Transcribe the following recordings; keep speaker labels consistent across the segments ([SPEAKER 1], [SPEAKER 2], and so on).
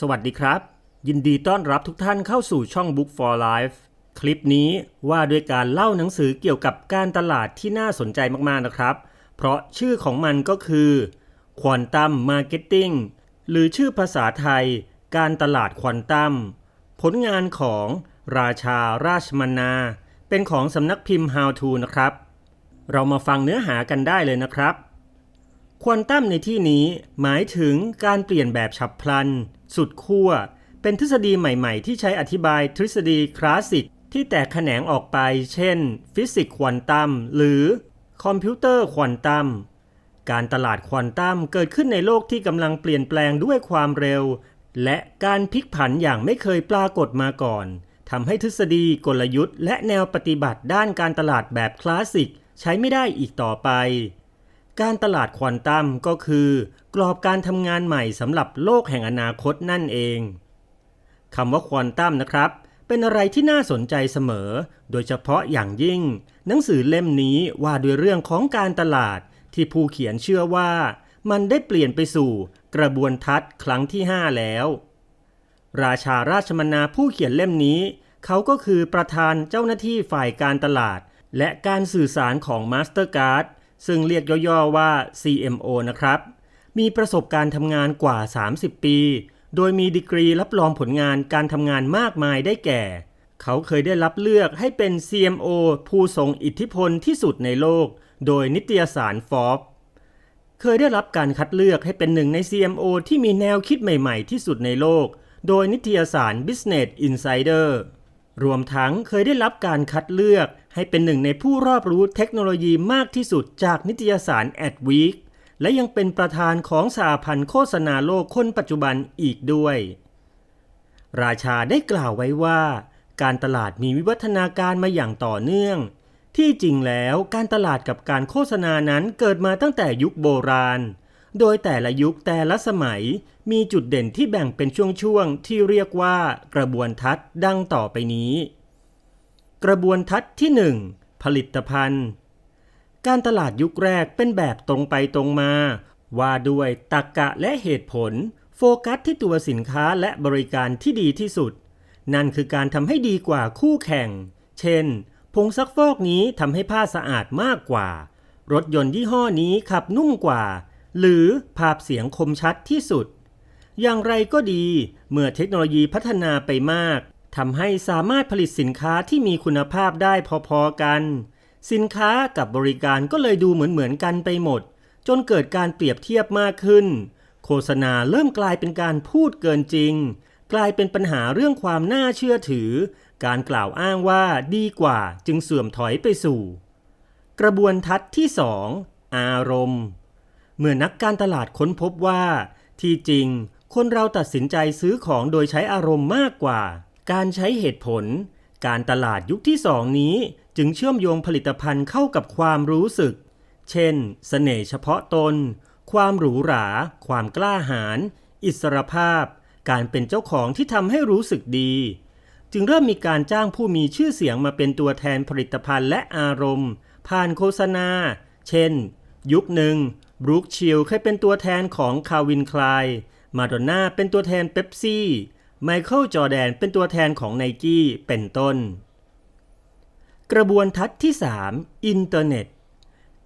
[SPEAKER 1] สวัสดีครับ ยินดีต้อนรับทุกท่านเข้าสู่ช่อง Book for Life คลิปนี้ว่าด้วยการเล่าหนังสือเกี่ยวกับการตลาดที่น่าสนใจมากๆนะครับ เพราะชื่อของมันก็คือ Quantum Marketing หรือชื่อภาษาไทย การตลาดควอนตัมผลงานของราชาราชมนา เป็นของสำนักพิมพ์ How to นะครับ เรามาฟังเนื้อหากันได้เลยนะครับควอนตัมในที่นี้หมายถึงการเปลี่ยนแบบฉับพลัน สุดขั้วเป็นทฤษฎีใหม่ๆ ที่ใช้อธิบายทฤษฎีคลาสสิกที่แตกแขนงออกไป เช่น ฟิสิกส์ควอนตัมหรือคอมพิวเตอร์ควอนตัมการตลาดควอนตัมเกิดขึ้นในโลกที่กำลังเปลี่ยนแปลงด้วยความเร็ว และการพลิกผันอย่างไม่เคยปรากฏมาก่อนทำให้ทฤษฎีกลยุทธ์ และแนวปฏิบัติด้านการตลาดแบบคลาสสิก ใช้ไม่ได้อีกต่อไป การตลาดควอนตัมก็คือ กรอบการทำงานใหม่สำหรับโลกแห่งอนาคตนั่นเองคำว่าควอนตัมนะครับ เป็นอะไรที่น่าสนใจเสมอ โดยเฉพาะอย่างยิ่ง หนังสือเล่มนี้ว่าด้วยเรื่องของการตลาดที่ผู้เขียนเชื่อว่า มันได้เปลี่ยนไปสู่กระบวนทัศน์ครั้งที่ 5 แล้ว ราชาราชมนาผู้เขียนเล่มนี้ เขาก็คือประธานเจ้าหน้าที่ฝ่ายการตลาด และการสื่อสารของ Mastercard ซึ่งเรียกย่อๆว่า CMO นะครับ มีประสบการณ์ทำงานกว่า 30 ปี โดยมีดีกรีรับรองผลงานการทำงานมากมายได้แก่ เขาเคยได้รับเลือกให้เป็น CMO ผู้ทรงอิทธิพลที่สุดในโลก โดยนิตยสาร Forbes เคยได้รับการคัดเลือกให้เป็นหนึ่งใน CMO ที่มีแนวคิดใหม่ๆที่สุดในโลก โดยนิตยสาร Business Insider รวมทั้งเคยได้รับการคัดเลือก ให้เป็นหนึ่งในผู้รอบรู้เทคโนโลยีมากที่สุดจากนิตยสาร Adweek และยังเป็นประธานของสหพันธ์โฆษณาโลกคนปัจจุบันอีกด้วย ราชาได้กล่าวไว้ว่า การตลาดมีวิวัฒนาการมาอย่างต่อเนื่อง ที่จริงแล้วการตลาดกับการโฆษณานั้นเกิดมาตั้งแต่ยุคโบราณ โดยแต่ละยุคแต่ละสมัยมีจุดเด่นที่แบ่งเป็นช่วงๆที่เรียกว่ากระบวนทัศน์ดังต่อไปนี้ กระบวนทัศน์ที่ 1 ผลิตภัณฑ์ การตลาดยุคแรกเป็นแบบตรงไปตรงมา ว่าด้วยตรกกะและเหตุผล โฟกัสที่ตัวสินค้าและบริการที่ดีที่สุด นั่นคือการทำให้ดีกว่าคู่แข่ง เช่น ผงซักฟอกนี้ทำให้ผ้าสะอาดมากกว่า รถยนต์ยี่ห้อนี้ขับนุ่มกว่า หรือภาพเสียงคมชัดที่สุด อย่างไรก็ดี เมื่อเทคโนโลยีพัฒนาไปมาก ทำให้สามารถผลิตสินค้าที่มีคุณภาพได้พอๆกัน สินค้ากับบริการก็เลยดูเหมือนๆกันไปหมด จนเกิดการเปรียบเทียบมากขึ้น โฆษณาเริ่มกลายเป็นการพูดเกินจริง กลายเป็นปัญหาเรื่องความน่าเชื่อถือ การกล่าวอ้างว่าดีกว่าจึงเสื่อมถอยไปสู่ กระบวนทัศน์ที่ 2 อารมณ์ เมื่อนักการตลาดค้นพบว่า ที่จริง คนเราตัดสินใจซื้อของโดยใช้อารมณ์มากกว่า การใช้เหตุผล การตลาดยุคที่สองนี้จึงเชื่อมโยงผลิตภัณฑ์เข้ากับความรู้สึก เช่นเสน่ห์เฉพาะตน ความหรูหรา ความกล้าหาญ อิสรภาพ การเป็นเจ้าของที่ทำให้รู้สึกดี จึงเริ่มมีการจ้างผู้มีชื่อเสียงมาเป็นตัวแทนผลิตภัณฑ์และอารมณ์ ผ่านโฆษณา เช่น ยุคหนึ่งบรูคชิลเคยเป็นตัวแทนของคาวินคลาย มาดอนน่าเป็นตัวแทนเป๊ปซี่ ไมเคิลจอแดนเป็นตัวแทนของไนกี้เป็นต้น กระบวนทัศน์ที่ 3 อินเทอร์เน็ต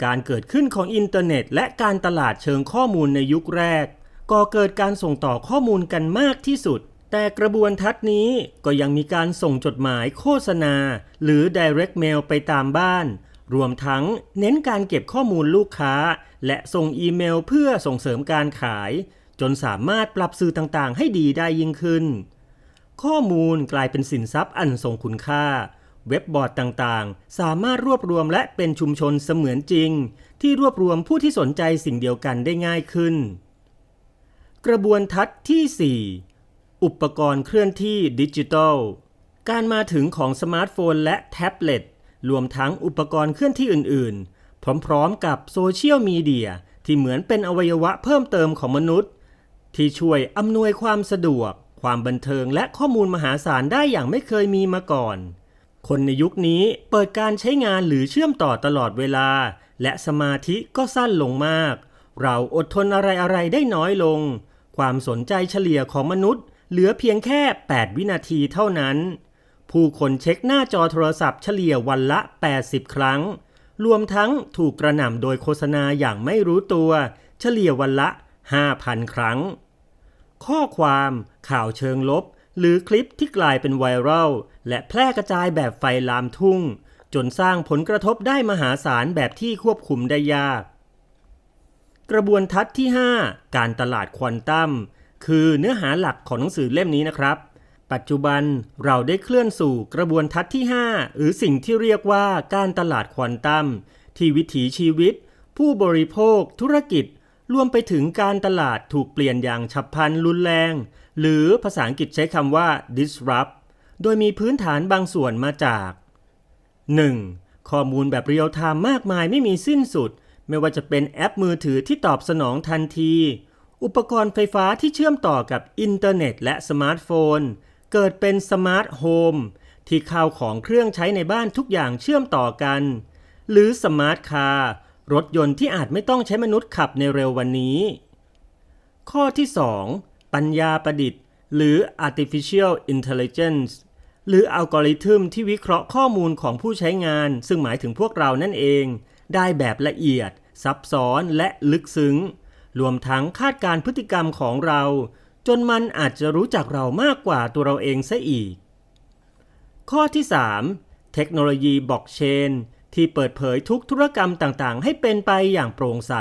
[SPEAKER 1] การเกิดขึ้นของอินเทอร์เน็ต และการตลาดเชิงข้อมูลในยุคแรกก่อเกิดการส่งต่อข้อมูลกันมากที่สุด แต่กระบวนทัศน์นี้ก็ยังมีการส่งจดหมายโฆษณา หรือ direct mail ไปตามบ้าน รวมทั้งเน้นการเก็บข้อมูลลูกค้า และส่งอีเมลเพื่อส่งเสริมการขาย จนสามารถปรับสื่อต่างๆ ให้ดีได้ยิ่งขึ้น ข้อมูลกลายเป็นสินทรัพย์อันทรงคุณค่า เว็บบอร์ดต่างๆ สามารถรวบรวมและเป็นชุมชนเสมือนจริง ที่รวบรวมผู้ที่สนใจสิ่งเดียวกันได้ง่ายขึ้น กระบวนทัศน์ที่ 4 อุปกรณ์เคลื่อนที่ดิจิทัล การมาถึงของสมาร์ทโฟนและแท็บเล็ตรวมทั้งอุปกรณ์เคลื่อนที่อื่น ๆ พร้อม ๆ กับโซเชียลมีเดียที่เหมือนเป็นอวัยวะเพิ่มเติมของมนุษย์ ที่ช่วยอำนวยความสะดวก ความบันเทิงและข้อมูลมหาศาลได้อย่างไม่เคยมีมาก่อน คนในยุคนี้เปิดการใช้งานหรือเชื่อมต่อตลอดเวลา และสมาธิก็สั้นลงมาก เราอดทนอะไรๆได้น้อยลง ความสนใจเฉลี่ยของมนุษย์ เหลือเพียงแค่ 8 วินาทีเท่านั้น ผู้คนเช็คหน้าจอโทรศัพท์เฉลี่ยวันละ 80 ครั้ง รวมทั้งถูกกระหน่ำโดยโฆษณาอย่างไม่รู้ตัว เฉลี่ยวันละ 5,000 ครั้ง ข้อความข่าวเชิงลบ หรือคลิปที่กลายเป็นไวรัลและแพร่กระจายแบบไฟลามทุ่ง จนสร้างผลกระทบได้มหาศาลแบบที่ควบคุมได้ยาก กระบวนทัศน์ที่ 5 การตลาดควอนตัมคือเนื้อหาหลักของหนังสือเล่มนี้นะครับ ปัจจุบันเราได้เคลื่อนสู่กระบวนทัศน์ที่ 5 หรือสิ่งที่เรียกว่าการตลาดควอนตัมที่วิถีชีวิต ผู้บริโภค ธุรกิจ รวมไปถึงการตลาดถูกเปลี่ยนอย่างฉับพลันรุนแรง หรือภาษาอังกฤษใช้คำว่า disrupt โดยมีพื้นฐานบางส่วนมาจาก 1. ข้อมูลแบบเรียลไทม์มากมายไม่มีสิ้นสุด ไม่ว่าจะเป็นแอปมือถือที่ตอบสนองทันที อุปกรณ์ไฟฟ้าที่เชื่อมต่อกับอินเทอร์เน็ตและสมาร์ทโฟน เกิดเป็นสมาร์ทโฮมที่ข้าวของเครื่องใช้ในบ้านทุกอย่างเชื่อมต่อกัน หรือสมาร์ทคาร์ รถยนต์ที่อาจไม่ต้องใช้มนุษย์ขับในเร็ววันนี้ ข้อที่ 2 ปัญญาประดิษฐ์ หรือ artificial intelligence หรืออัลกอริทึมที่วิเคราะห์ข้อมูลของผู้ใช้งาน ซึ่งหมายถึงพวกเรานั่นเอง ได้แบบละเอียด ซับซ้อนและลึกซึ้ง รวมทั้งคาดการพฤติกรรมของเรา จนมันอาจจะรู้จักเรามากกว่าตัวเราเองซะอีก ข้อที่ 3 เทคโนโลยีบล็อกเชน ที่เปิดเผยทุกธุรกรรมต่างๆ ให้เป็นไปอย่างโปร่งใส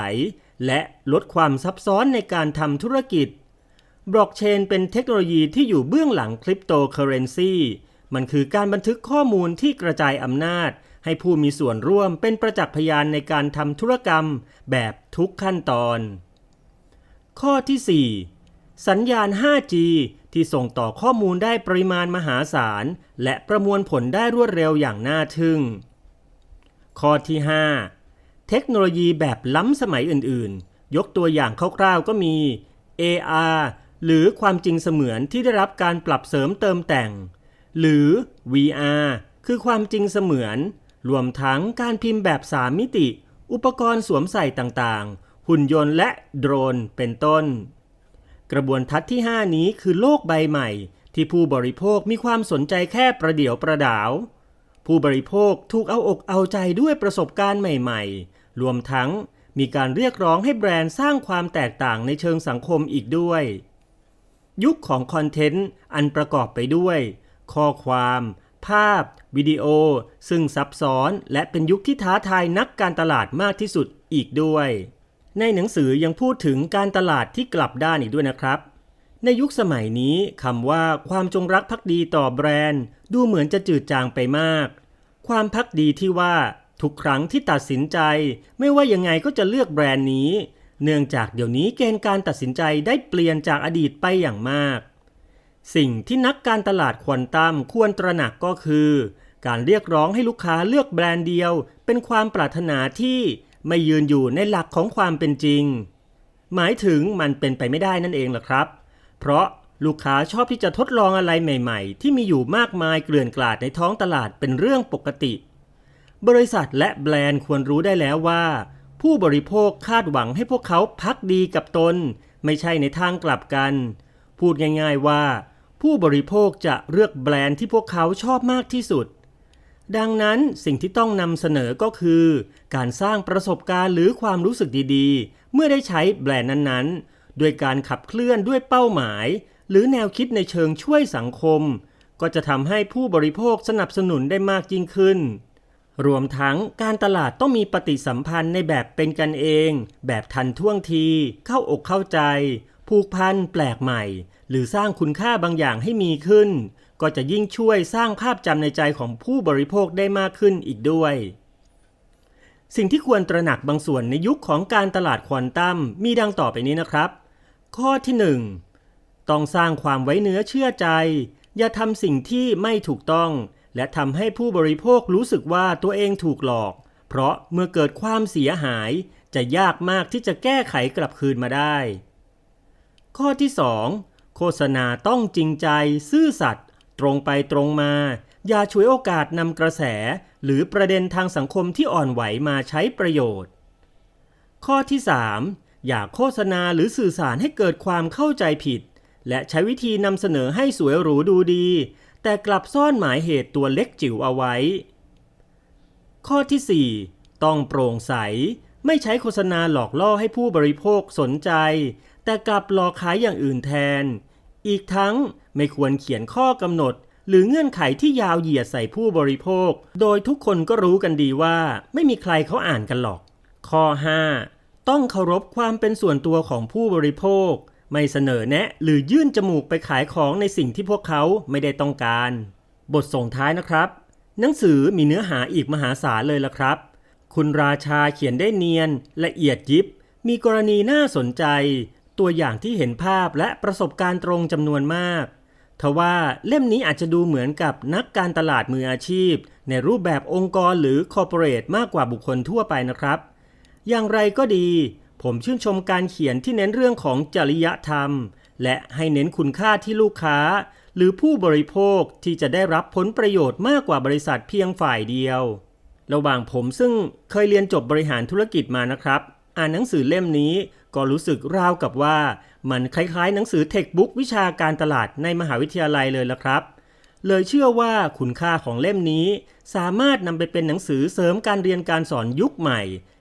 [SPEAKER 1] และลดความซับซ้อนในการทำธุรกิจ บล็อกเชนเป็นเทคโนโลยีที่อยู่เบื้องหลังคริปโตเคอเรนซีมันคือการบันทึกข้อมูลที่กระจายอำนาจ ให้ผู้มีส่วนร่วมเป็นประจักษ์พยานในการทำธุรกรรมแบบทุกขั้นตอน ข้อที่ 4 สัญญาณ 5G ที่ส่งต่อข้อมูลได้ปริมาณมหาศาล และประมวลผลได้รวดเร็วอย่างน่าทึ่ง ข้อที่ 5 เทคโนโลยีแบบล้ำสมัยอื่นๆ ยกตัวอย่างคร่าวๆก็มี AR หรือความจริงเสมือนที่ได้รับการปรับเสริมเติมแต่ง หรือ VR คือความจริงเสมือน รวมทั้งการพิมพ์แบบ 3 มิติ อุปกรณ์สวมใส่ต่างๆ หุ่นยนต์และโดรนเป็นต้น กระบวนทัศน์ที่ 5 นี้คือโลกใบใหม่ ที่ผู้บริโภคมีความสนใจแค่ประเดี๋ยวประดาว ผู้บริโภคถูกเอาอกเอาใจด้วยประสบการณ์ใหม่ๆ รวมทั้งมีการเรียกร้องให้แบรนด์สร้างความแตกต่างในเชิงสังคมอีกด้วย ยุคของคอนเทนต์อันประกอบไปด้วย ข้อความ ภาพ วิดีโอ ซึ่งซับซ้อนและเป็นยุคที่ท้าทายนักการตลาดมากที่สุดอีกด้วย ในหนังสือยังพูดถึงการตลาดที่กลับด้านอีกด้วยนะครับ ในยุคสมัยนี้คำว่าความจงรักภักดีต่อแบรนด์ ดูเหมือนจะจืดจางไปมาก ความพักดีที่ว่าทุกครั้งที่ตัดสินใจ ไม่ว่ายังไงก็จะเลือกแบรนด์นี้ เนื่องจากเดี๋ยวนี้เกณฑ์การตัดสินใจได้เปลี่ยนจากอดีตไปอย่างมาก สิ่งที่นักการตลาดควอนตัมควรตระหนักก็คือ การเรียกร้องให้ลูกค้าเลือกแบรนด์เดียว เป็นความปรารถนาที่ไม่ยืนอยู่ในหลักของความเป็นจริง หมายถึงมันเป็นไปไม่ได้นั่นเองล่ะครับ เพราะลูกค้าชอบที่จะทดลองอะไรใหม่ๆ ที่มีอยู่มากมายเกลื่อนกลาดในท้องตลาดเป็นเรื่องปกติ บริษัทและแบรนด์ควรรู้ได้แล้วว่า ผู้บริโภคคาดหวังให้พวกเขาพักดีกับตน ไม่ใช่ในทางกลับกัน พูดง่ายๆว่า ผู้บริโภคจะเลือกแบรนด์ที่พวกเขาชอบมากที่สุด ดังนั้นสิ่งที่ต้องนำเสนอก็คือ การสร้างประสบการณ์หรือความรู้สึกดีๆ เมื่อได้ใช้แบรนด์นั้นๆ ด้วยการขับเคลื่อนด้วยเป้าหมาย หรือแนวคิดในเชิงช่วยสังคม ก็จะทำให้ผู้บริโภคสนับสนุนได้มากยิ่งขึ้น รวมทั้งการตลาดต้องมีปฏิสัมพันธ์ในแบบเป็นกันเอง แบบทันท่วงที เข้าอกเข้าใจ ผูกพันแปลกใหม่ หรือสร้างคุณค่าบางอย่างให้มีขึ้น ก็จะยิ่งช่วยสร้างภาพจำในใจของผู้บริโภคได้มากขึ้นอีกด้วยสิ่งที่ควรตระหนักบางส่วนในยุคของการตลาดควอนตัมมีดังต่อไปนี้นะครับ ข้อที่ 1 ต้องสร้างความไว้เนื้อเชื่อใจ อย่าทำสิ่งที่ไม่ถูกต้อง และทำให้ผู้บริโภครู้สึกว่าตัวเองถูกหลอก เพราะเมื่อเกิดความเสียหาย จะยากมากที่จะแก้ไขกลับคืนมาได้ ข้อที่ 2 โฆษณาต้องจริงใจ ซื่อสัตย์ตรงไปตรงมา อย่าช่วยโอกาสนำกระแส หรือประเด็นทางสังคมที่อ่อนไหวมาใช้ประโยชน์ ข้อที่ 3 อย่าโฆษณาหรือสื่อสารให้เกิดความเข้าใจผิด และใช้วิธีนำเสนอให้สวยหรูดูดี แต่กลับซ่อนหมายเหตุตัวเล็กจิ๋วเอาไว้ ข้อที่ 4 ต้องโปร่งใส ไม่ใช้โฆษณาหลอกล่อให้ผู้บริโภคสนใจ แต่กลับหลอกขายอย่างอื่นแทน อีกทั้งไม่ควรเขียนข้อกำหนดหรือเงื่อนไขที่ยาวเหยียดใส่ผู้บริโภค โดยทุกคนก็รู้กันดีว่า ไม่มีใครเขาอ่านกันหรอก ข้อ 5 ต้องเคารพความเป็นส่วนตัวของผู้บริโภค ไม่เสนอแนะหรือยื่นจมูกไปขายของในสิ่งที่พวกเขาไม่ได้ต้องการ บทส่งท้ายนะครับ หนังสือมีเนื้อหาอีกมหาศาลเลยละครับ คุณราชาเขียนได้เนียน ละเอียดยิบ มีกรณีน่าสนใจ ตัวอย่างที่เห็นภาพและประสบการณ์ตรงจำนวนมากทว่าเล่มนี้อาจจะดูเหมือนกับนักการตลาดมืออาชีพ ในรูปแบบองค์กรหรือคอร์ปอเรทมากกว่าบุคคลทั่วไปนะครับ อย่างไรก็ดี ผมชื่นชมการเขียนที่เน้นเรื่องของจริยธรรม และให้เน้นคุณค่าที่ลูกค้า หรือผู้บริโภคที่จะได้รับผลประโยชน์มากกว่าบริษัทเพียงฝ่ายเดียว ระหว่างผมซึ่งเคยเรียนจบบริหารธุรกิจมานะครับ อ่านหนังสือเล่มนี้ก็รู้สึกราวกับว่า มันคล้ายๆ หนังสือเทคบุ๊กวิชาการตลาดในมหาวิทยาลัยเลยละครับ เลยเชื่อว่าคุณค่าของเล่มนี้ สามารถนำไปเป็นหนังสือเสริมการเรียนการสอนยุคใหม่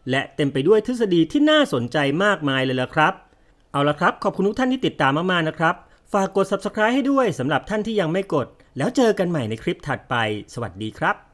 [SPEAKER 1] และเต็มไปด้วยทฤษฎีที่น่าสนใจมากมายเลยละครับ เอาละครับ ขอบคุณทุกท่านที่ติดตามมากๆนะครับ ฝากกด subscribe ให้ด้วยสำหรับท่านที่ยังไม่กด แล้วเจอกันใหม่ในคลิปถัดไป สวัสดีครับ